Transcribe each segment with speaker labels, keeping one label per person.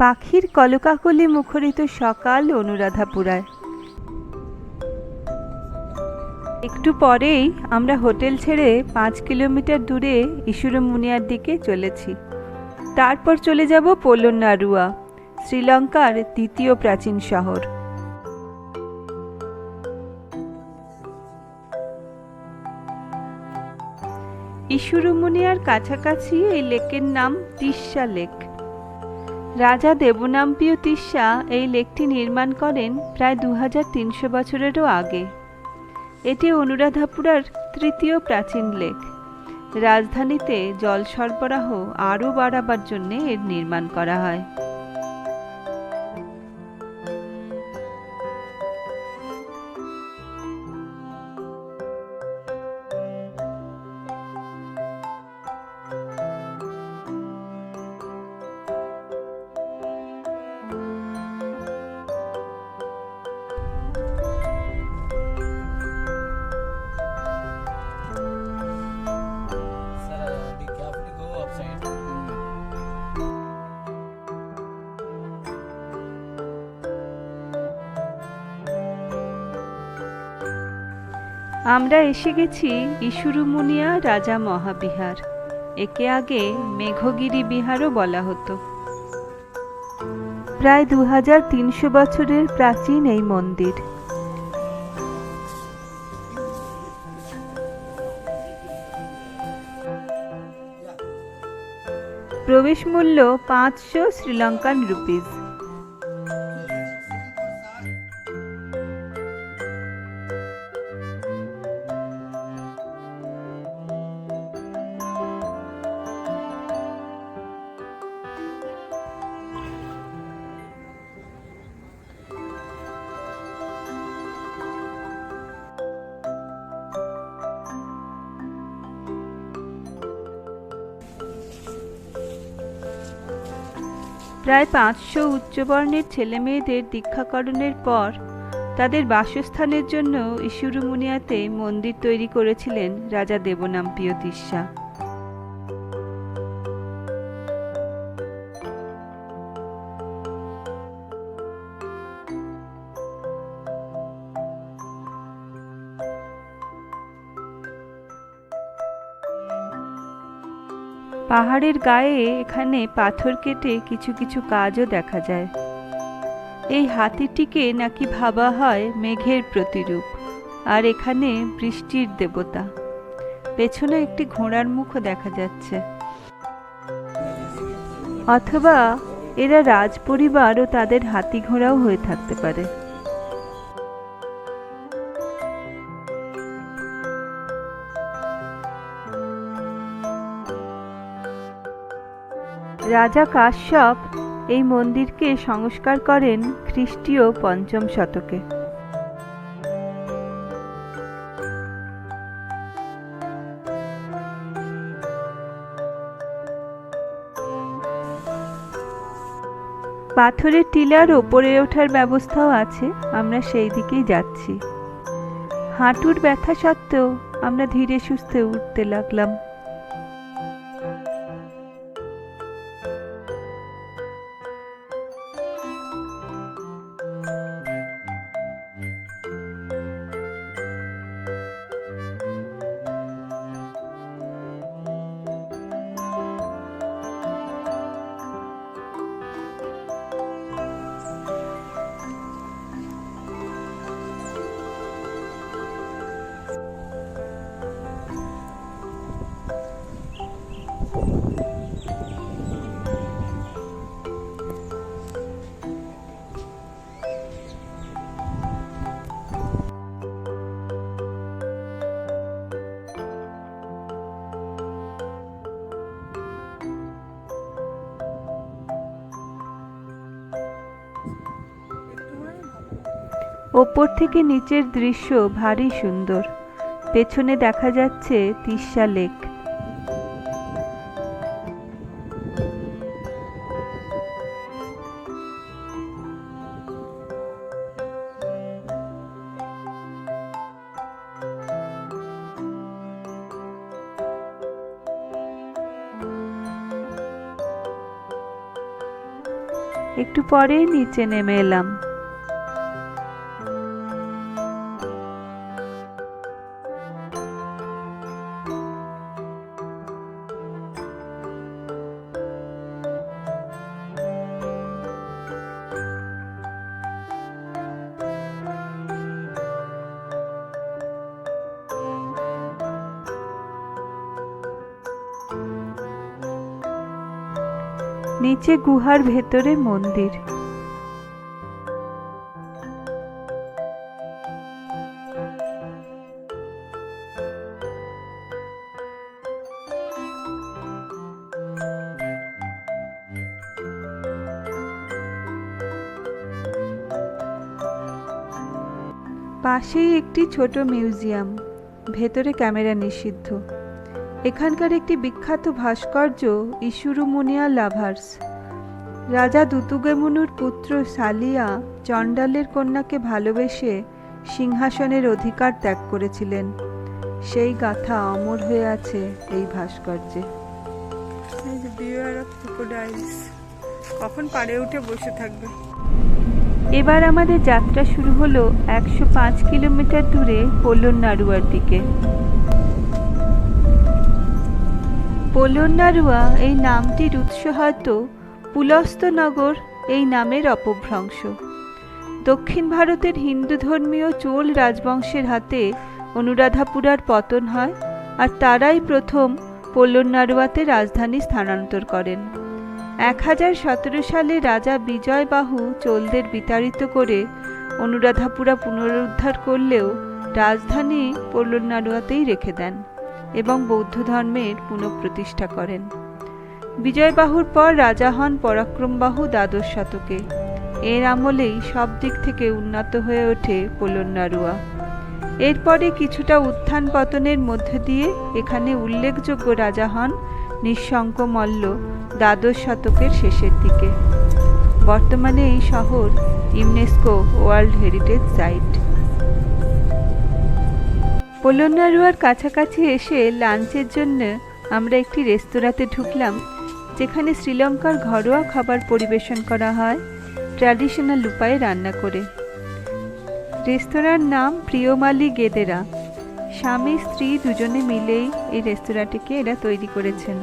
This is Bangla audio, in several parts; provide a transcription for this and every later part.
Speaker 1: পাখির কলকাকলি মুখরিত সকাল অনুরাধাপুরায়। একটু পরেই আমরা হোটেল ছেড়ে পাঁচ কিলোমিটার দূরে ইসুরুমুনিয়ার দিকে চলেছি। তারপর চলে যাব পোলনারুয়া শ্রীলঙ্কার দ্বিতীয় প্রাচীন শহর। ইসুরুমুনিয়ার কাছাকাছি এই লেকের নাম তিস্সা লেক। রাজা দেবনাম্পিয় তিস্যা এই লেকটি নির্মাণ করেন প্রায় দু বছরেরও আগে। এটি অনুরাধাপুরার তৃতীয় প্রাচীন লেক। রাজধানীতে জল সরবরাহ আরও বাড়াবার জন্যে এর নির্মাণ করা হয়। আমরা এসে গেছি ইসুরুমুনিয়া রাজা মহাবিহার। একে আগে মেঘগিরি বিহারও বলা হতো। প্রায় দু হাজার তিনশো বছরের প্রাচীন এই মন্দির। প্রবেশ মূল্য পাঁচশো শ্রীলঙ্কান রুপিস। প্রায় পাঁচশো উচ্চবর্ণের ছেলেমেয়েদের দীক্ষাকরণের পর তাদের বাসস্থানের জন্য ইসুরুমুনিয়াতে মন্দির তৈরি করেছিলেন রাজা দেবনাম্পিয় তিস্সা পাহাড়ের গায়ে এখানে পাথর কেটে কিছু কিছু কাজও দেখা যায়। এই হাতিটিকে নাকি ভাবা হয় মেঘের প্রতিরূপ, আর এখানে বৃষ্টির দেবতা। পেছনে একটি ঘোড়ার মুখও দেখা যাচ্ছে। অথবা এরা রাজপরিবার ও তাদের হাতি ঘোড়াও হয়ে থাকতে পারে। রাজা কাশ্যপ এই মন্দিরকে সংস্কার করেন খ্রিস্টীয় পঞ্চম শতকে। পাথরের টিলার ওপরে ওঠার ব্যবস্থাও আছে, আমরা সেই দিকেই যাচ্ছি। হাঁটুর ব্যথা সত্ত্বেও আমরা ধীরে সুস্থে উঠতে লাগলাম। ওপর থেকে নিচের দৃশ্য ভারী সুন্দর। পেছনে দেখা যাচ্ছে তিস্যা লেক। একটু পরে নিচে নেমে এলাম। নিচে গুহার ভেতরে মন্দির। পাশেই একটি ছোট মিউজিয়াম ভেতরে ক্যামেরা নিষিদ্ধ। এখানকার একটি বিখ্যাত ভাস্কর্য ইসুরু মুনিয়া লাভার্স। রাজা দুতুগেমুনুর পুত্র সালিয়া চণ্ডালের কন্যাকে ভালোবেসে সিংহাসনের অধিকার ত্যাগ করেছিলেন। সেই গাথা অমর হয়ে আছে এই ভাস্কর্যে।
Speaker 2: কখন পাড়ে উঠে বসে থাকবে?
Speaker 1: এবার আমাদের যাত্রা শুরু হলো একশো পাঁচ কিলোমিটার দূরে পোলন নাড়ুয়ার দিকে। পোলন নাড়ুয়া এই নামটির উৎস হয়তো পুলস্তনগর, এই নামের অপভ্রংশ। দক্ষিণ ভারতের হিন্দু ধর্মীয় চোল রাজবংশের হাতে অনুরাধাপুরার পতন হয় আর তারাই প্রথম পোলন নাড়ুয়াতে রাজধানী স্থানান্তর করেন। এক হাজার সতেরো সালে রাজা বিজয়বাহু চোলদের বিতাড়িত করে অনুরাধাপুরা পুনরুদ্ধার করলেও রাজধানী পোলনাড়ুয়াতেই রেখে দেন। এবং বৌদ্ধ ধর্মের পুনঃপ্রতিষ্ঠা করেন। বিজয়বাহুর পর রাজা হন পরাক্রমবাহু দ্বাদশ শতকে। এর আমলেই সব দিক থেকে উন্নত হয়ে ওঠে পোলনাড়ুয়া এরপরে কিছুটা উত্থান পতনের মধ্যে দিয়ে এখানে উল্লেখযোগ্য রাজা হন নিঃশঙ্ক মল্ল দ্বাদশ শতকের শেষের দিকে। বর্তমানে এই শহর ইউনেস্কো ওয়ার্ল্ড হেরিটেজ সাইট। পোলনারুয়ার কাছাকাছি এসে লাঞ্চের জন্য আমরা একটি রেস্তোরাঁতে ঢুকলাম যেখানে শ্রীলঙ্কার ঘরোয়া খাবার পরিবেশন করা হয় ট্র্যাডিশনাল উপায়ে রান্না করে। রেস্তোরাঁর নাম প্রিয়মালি গেদেরা। স্বামী স্ত্রী দুজনে মিলেই এই রেস্তোরাঁটিকে এরা তৈরি করেছেন।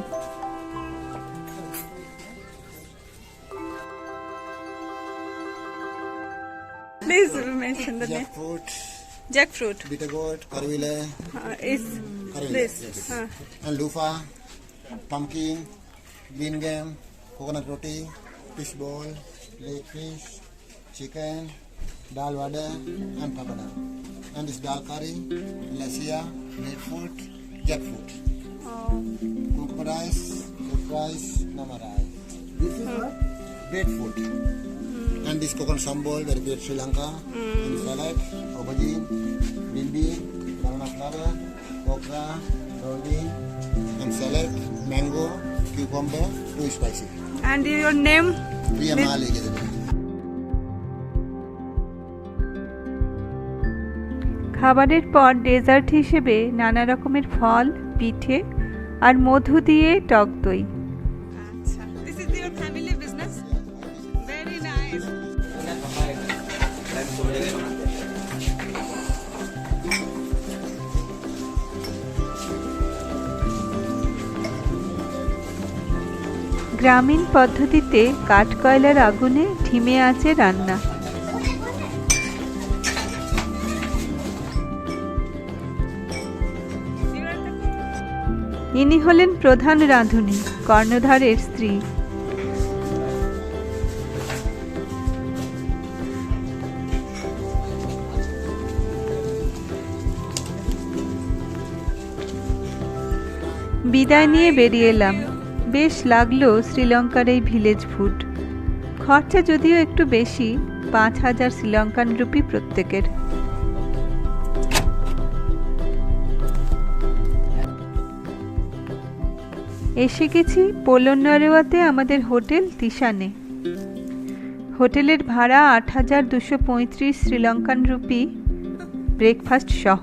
Speaker 2: Please mention the name jackfruit
Speaker 3: bitter gourd
Speaker 2: karavila
Speaker 3: is
Speaker 2: this
Speaker 3: and loofah pumpkin green game coconut roti fish ball lake fish chicken dal vada and papada and this dal curry lassia grapefruit jackfruit cook rice cook rice nama rice this is what grapefruit and this coconut sambal very great sri lanka mm. and salad aubergine, bimbi, banana flower, okra, rolling, and salad, mango, cucumber, too spicy.
Speaker 2: And your name
Speaker 3: Priya it?
Speaker 1: খাবারের পর ডেজার্ট হিসেবে নানা রকমের ফল পিঠে আর মধু দিয়ে টক দই গ্রামীণ পদ্ধতিতে কাঠকয়লার আগুনে ঢিমে আছে রান্না। ইনি হলেন প্রধান রাঁধুনি, কর্ণধারের স্ত্রী। বিদায় নিয়ে বেরিয়ে এলাম। বেশ লাগল শ্রীলঙ্কার এই ভিলেজ ফুড খরচা যদিও একটু বেশি, পাঁচ হাজার শ্রীলঙ্কান রুপি প্রত্যেকের। এসে গেছি পোলনারেওয়াতে আমাদের হোটেল তিশানে। হোটেলের ভাড়া আট হাজার দুশো পঁয়ত্রিশ শ্রীলঙ্কান রুপি, ব্রেকফাস্ট সহ।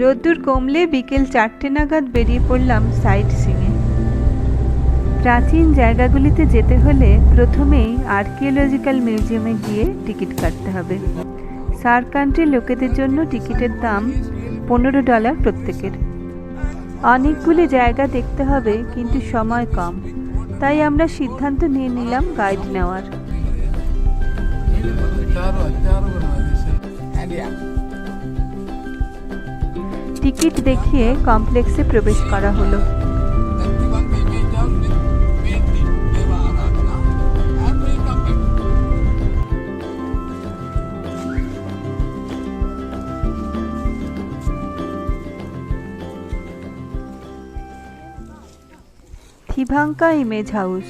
Speaker 1: রোদ্দুর কমলে বিকেল চারটে নাগাদ বেরিয়ে পড়লাম সাইট সিংয়ে প্রাচীন জায়গাগুলিতে যেতে হলে প্রথমেই আর্কিওলজিক্যাল মিউজিয়ামে গিয়ে টিকিট কাটতে হবে। সার কান্ট্রির লোকেদের জন্য টিকিটের দাম পনেরো ডলার প্রত্যেকের। অনেকগুলি জায়গা দেখতে হবে, কিন্তু সময় কম। তাই আমরা সিদ্ধান্ত নিয়ে নিলাম গাইড নেওয়ার। টিকিট দেখিয়ে কমপ্লেক্সে প্রবেশ করা হলো। Thivanka image house.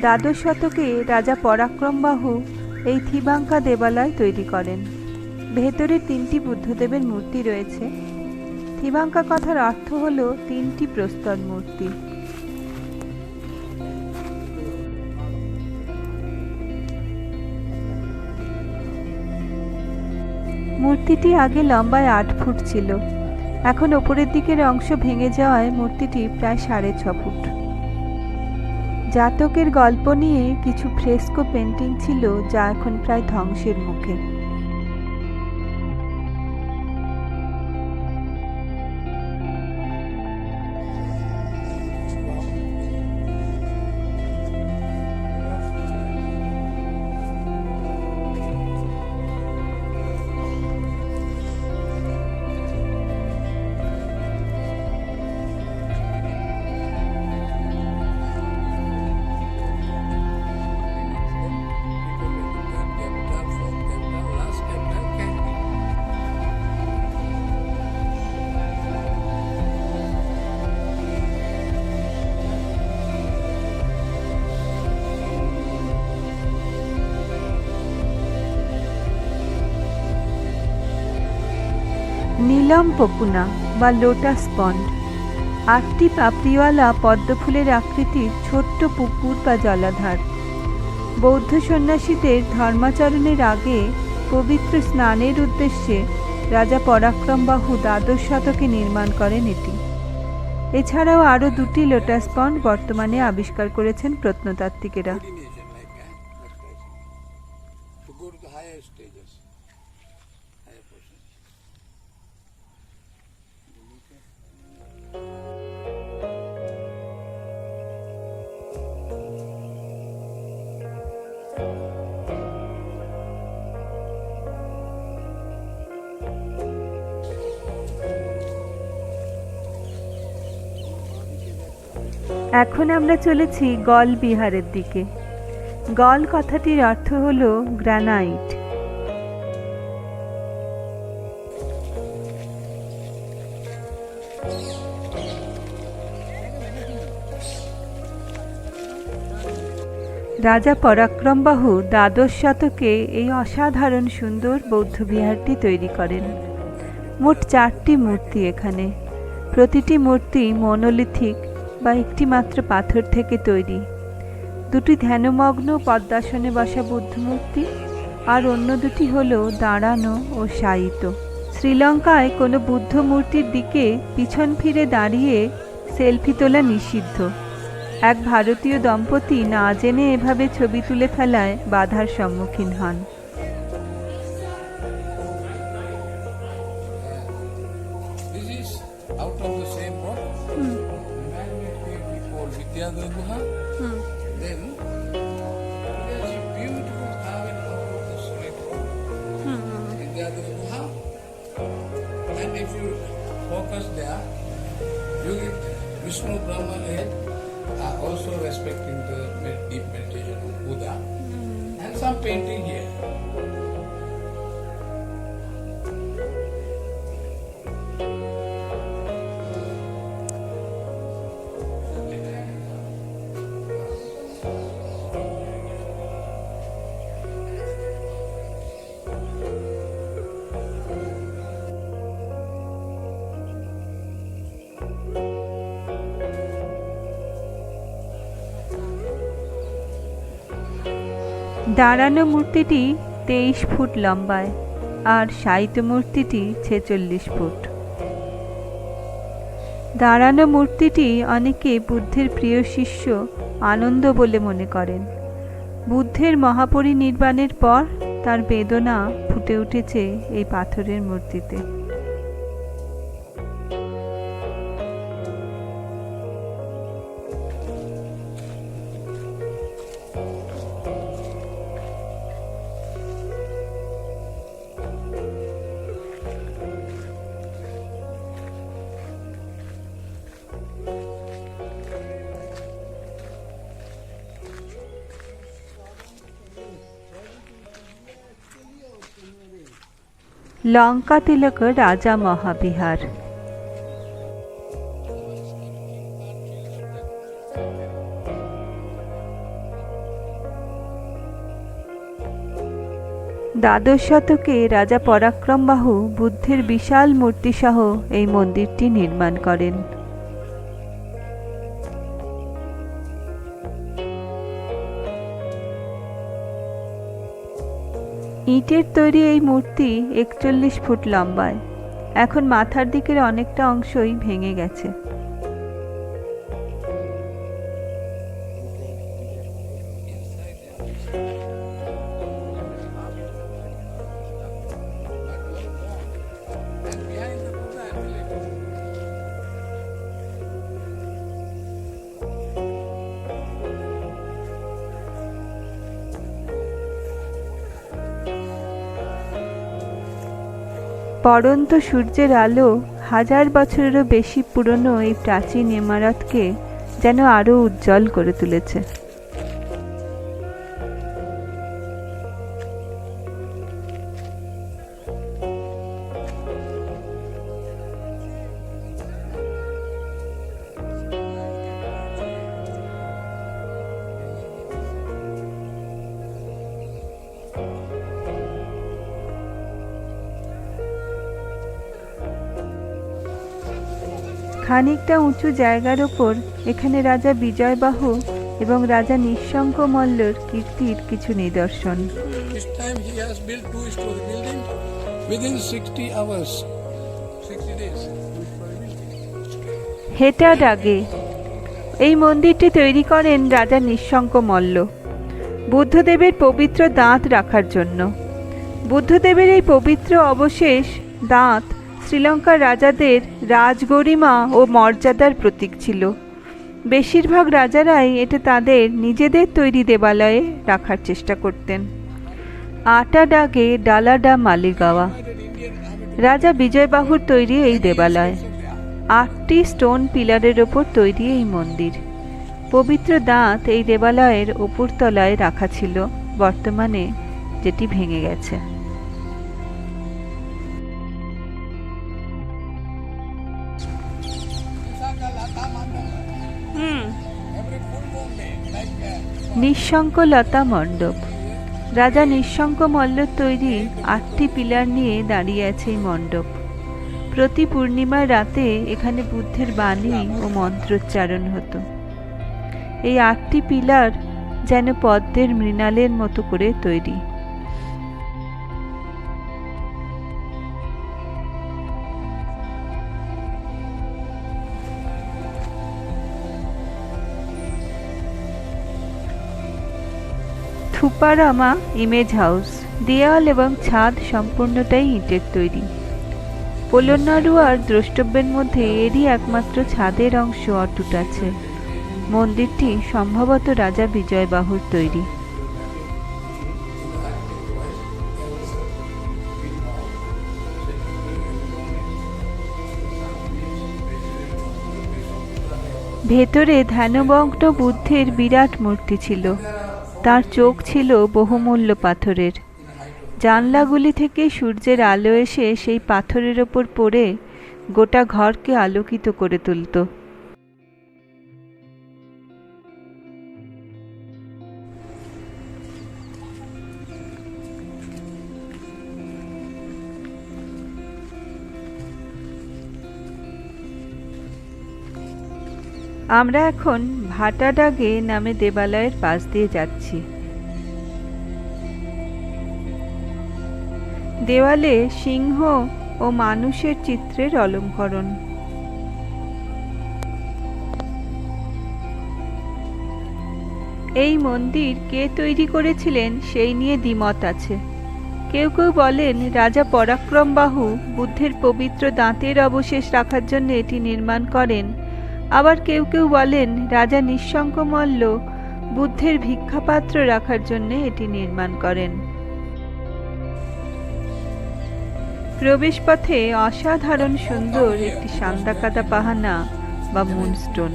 Speaker 1: দ্বাদশ শতকে রাজা পরাক্রমবাহু এই থিভাঙ্কা দেবালয় তৈরি করেন। ভেতরে তিনটি বুদ্ধদেবের মূর্তি রয়েছে। থিভাঙ্কা কথার অর্থ হল তিনটি প্রস্তর মূর্তি। মূর্তিটি আগে লম্বায় আট ফুট ছিল। এখন ওপরের দিকের অংশ ভেঙে যাওয়ায় মূর্তিটি প্রায় সাড়ে ছ ফুট। জাতকের গল্প নিয়ে কিছু ফ্রেস্কো পেন্টিং ছিল যা এখন প্রায় ধ্বংসের মুখে। পকুনা বা লোটাস পন্ড। আটটি পাপড়িওয়ালা পদ্মফুলের আকৃতির ছোট্ট পুকুর বা জলাধার। বৌদ্ধ সন্ন্যাসীদের ধর্মাচরণের আগে পবিত্র স্নানের উদ্দেশ্যে রাজা পরাক্রমবাহু দ্বাদশ শতকে নির্মাণ করেন এটি। এছাড়াও আরও দুটি লোটাস পন্ড বর্তমানে আবিষ্কার করেছেন প্রত্নতাত্ত্বিকেরা। এখন আমরা চলেছি গল বিহারের দিকে। গল কথাটির অর্থ হল গ্রানাইট। রাজা পরাক্রমবাহু দ্বাদশ শতকে এই অসাধারণ সুন্দর বৌদ্ধ বিহারটি তৈরি করেন। মোট চারটি মূর্তি এখানে। প্রতিটি মূর্তি মনোলিথিক বা একটি মাত্র পাথর থেকে তৈরি। দুটি ধ্যানমগ্ন পদ্মাসনে বসা বুদ্ধমূর্তি আর অন্য দুটি হল দাঁড়ানো ও শায়িত শ্রীলঙ্কায় কোনো বুদ্ধ মূর্তির দিকে পিছন ফিরে দাঁড়িয়ে সেলফি তোলা নিষিদ্ধ। এক ভারতীয় দম্পতি না জেনে এভাবে ছবি তুলে ফেলায় বাধার সম্মুখীন হন।
Speaker 4: This is out of the same rock. Man-made Vidyadhar Guha. Then there's a beautiful carving of the solid rock. Vidyadhar Guha. And if you focus there, you get Vishnu Brahman head are also respecting the deep meditation of Buddha. And some painting here.
Speaker 1: দাঁড়ানো মূর্তিটি তেইশ ফুট লম্বায় আর সাহিত্য মূর্তিটি ছেচল্লিশ ফুট। দাঁড়ানো মূর্তিটি অনেকে বুদ্ধের প্রিয় শিষ্য আনন্দ বলে মনে করেন। বুদ্ধের মহাপরিনির্বাণের পর তার বেদনা ফুটে উঠেছে এই পাথরের মূর্তিতে। লঙ্কা তিলক রাজা মহাবিহার। দ্বাদশ শতকে রাজা পরাক্রমবাহু বুদ্ধের বিশাল মূর্তি সহ এই মন্দিরটি নির্মাণ করেন। ইটের তৈরি এই মূর্তি একচল্লিশ ফুট লম্বায়। এখন মাথার দিকের অনেকটা অংশই ভেঙে গেছে। পড়ন্ত সূর্যের আলো হাজার বছরেরও বেশি পুরনো এই প্রাচীন ইমারতকে যেন আরও উজ্জ্বল করে তুলেছে। খানিকটা উঁচু জায়গার ওপর এখানে রাজা বিজয়বাহু এবং রাজা নিঃশঙ্ক মল্লর কীর্তির কিছু নিদর্শন।
Speaker 4: This time he has built two story building within 60 hours, 60 days.
Speaker 1: হেটা ডাগে এই মন্দিরটি তৈরি করেন রাজা নিঃশঙ্ক মল্ল। বুদ্ধদেবের পবিত্র দাঁত রাখার জন্য। বুদ্ধদেবের এই পবিত্র অবশেষ দাঁত শ্রীলঙ্কার রাজাদের রাজগরিমা ও মর্যাদার প্রতীক ছিল। বেশিরভাগ রাজারাই এটা তাদের নিজেদের তৈরি দেবালয়ে রাখার চেষ্টা করতেন। আটা ডাগে ডালাডা মালিগাওয়া। রাজা বিজয়বাহুর তৈরি এই দেবালয়। আটটি স্টোন পিলারের ওপর তৈরি এই মন্দির। পবিত্র দাঁত এই দেবালয়ের ওপর তলায় রাখা ছিল। বর্তমানে যেটি ভেঙে গেছে। নিঃশঙ্ক লতা মণ্ডপ। রাজা নিঃশঙ্ক মল্লর তৈরি আটটি পিলার নিয়ে দাঁড়িয়ে আছে এই মণ্ডপ। প্রতি পূর্ণিমার রাতে এখানে বুদ্ধের বাণী ও মন্ত্রোচ্চারণ হতো। এই আটটি পিলার যেন পদ্মের মৃণালের মতো করে তৈরি। থুপারামা ইমেজ হাউস, দেয়াল এবং ছাদ সম্পূর্ণটাই ইটের তৈরি। পোলনাড়ু আর দ্রষ্টব্যের মধ্যে এরই একমাত্র ছাদের অংশ অটুট আছে। মন্দিরটি সম্ভবত রাজা বিজয়বাহুর তৈরি। ভেতরে ধ্যানমগ্ন বুদ্ধের বিরাট মূর্তি ছিল। তার চোখ ছিল বহুমূল্য পাথরের। জানলাগুলি থেকে সূর্যের আলো এসে সেই পাথরের ওপর পড়ে গোটা ঘরকে আলোকিত করে তুলত। আমরা এখন ভাটাডাগে নামে দেবালয়ের পাশ দিয়ে যাচ্ছি। দেওয়ালে সিংহ ও মানুষের চিত্রের অলঙ্করণ। এই মন্দির কে তৈরি করেছিলেন সেই নিয়ে দ্বিমত আছে। কেউ কেউ বলেন রাজা পরাক্রম বাহু বুদ্ধের পবিত্র দাঁতের অবশেষ রাখার জন্য এটি নির্মাণ করেন আবার কেউ কেউ বলেন, রাজা নিঃশঙ্ক মল্ল বুদ্ধের ভিক্ষাপাত্র রাখার জন্য এটি নির্মাণ করেন। প্রবেশপথে অসাধারণ সুন্দর একটি সান্দা কাদা পাহানা বা moonstone.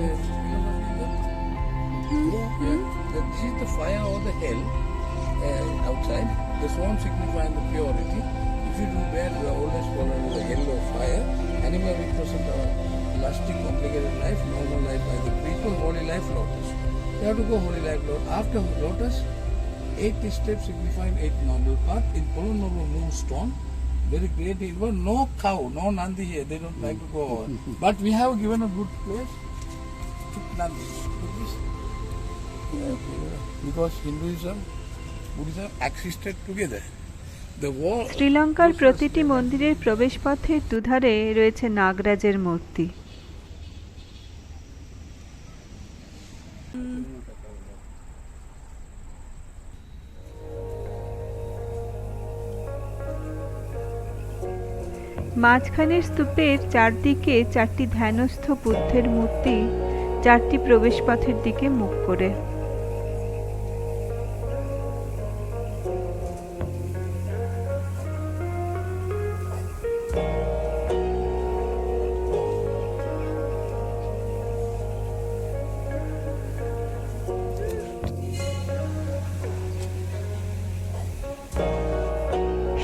Speaker 4: Lasting, complicated life, normal life by the people, holy life, lotus. You have to go holy life, lotus. After lotus, eight steps signifying eight noble path. In Polonoro moonstone, very great. Was no cow, no Nandi here. They don't like to go over. But we have given a good place to Nandi. because Hinduism, Buddhism existed together.
Speaker 1: শ্রীলঙ্কার প্রতিটি মন্দিরের প্রবেশপথের দুধারে রয়েছে নাগরাজের মূর্তি মাঝখানের স্তূপের চারদিকে চারটি ধ্যানস্থ বুদ্ধের মূর্তি চারটি প্রবেশপথের দিকে মুখ করে।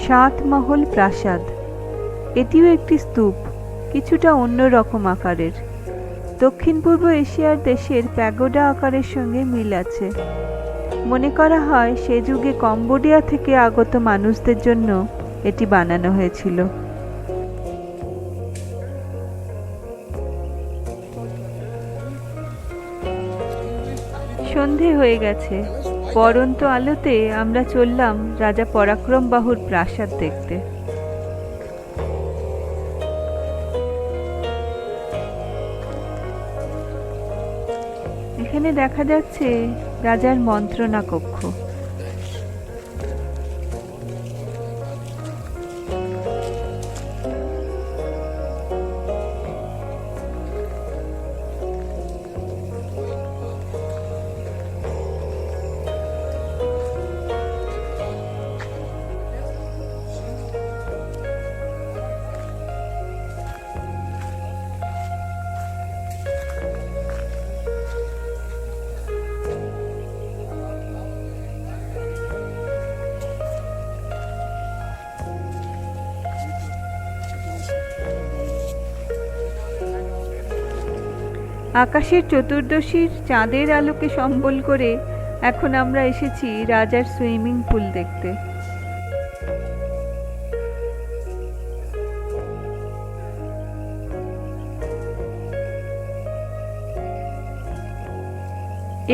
Speaker 1: সাতমহল প্রাসাদ। এটিও একটি স্তূপ, কিছুটা অন্য রকম আকারের। দক্ষিণ পূর্ব এশিয়ার দেশের প্যাগোডা আকারের সঙ্গে মিল আছে। মনে করা হয়, সে যুগে কম্বোডিয়া থেকে আগত মানুষদের জন্য এটি বানানো হয়েছিল। সন্ধে হয়ে গেছে। পরন্ত আলোতে আমরা চললাম রাজা পরাক্রম বাহুর প্রাসাদ দেখতে। এখানে দেখা যাচ্ছে রাজার মন্ত্রণা কক্ষ আকাশের চতুর্দশীর চাঁদের আলোকে সম্বল করে এখন আমরা এসেছি রাজার সুইমিং পুল দেখতে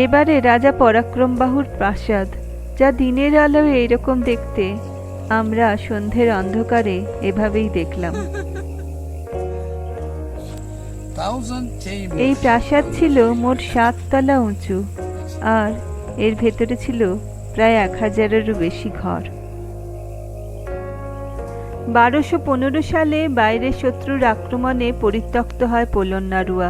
Speaker 1: এবারে রাজা পরাক্রম বাহুর প্রাসাদ, যা দিনের আলোয় এইরকম দেখতে, আমরা সন্ধ্যের অন্ধকারে এভাবেই দেখলাম. এই প্রাসাদ ছিল মোট সাততলা উঁচু, আর এর ভেতরে ছিল প্রায় এক হাজারেরও বেশি ঘর। বারোশো পনেরো সালে বাইরের শত্রুর আক্রমণে পরিত্যক্ত হয় পোলন্নারুয়া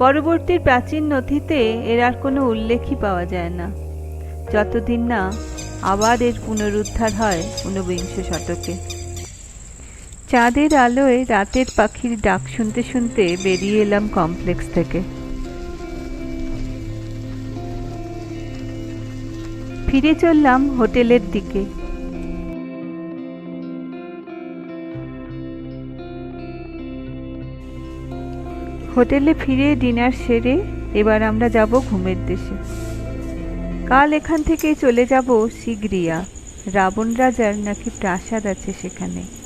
Speaker 1: পরবর্তী প্রাচীন নথিতে এর আর কোনো উল্লেখই পাওয়া যায় না। যতদিন না আবার এর পুনরুদ্ধার হয় ঊনবিংশ শতকে। চাঁদের আলোয় রাতের পাখির ডাক শুনতে শুনতে বেরিয়ে এলাম কমপ্লেক্স থেকে। ফিরে চললাম হোটেলের দিকে। হোটেলে ফিরে ডিনার সেরে এবার আমরা যাব ঘুমের দেশে। কাল এখান থেকে চলে যাব সিগরিয়া রাবণ রাজার নাকি প্রাসাদ আছে সেখানে।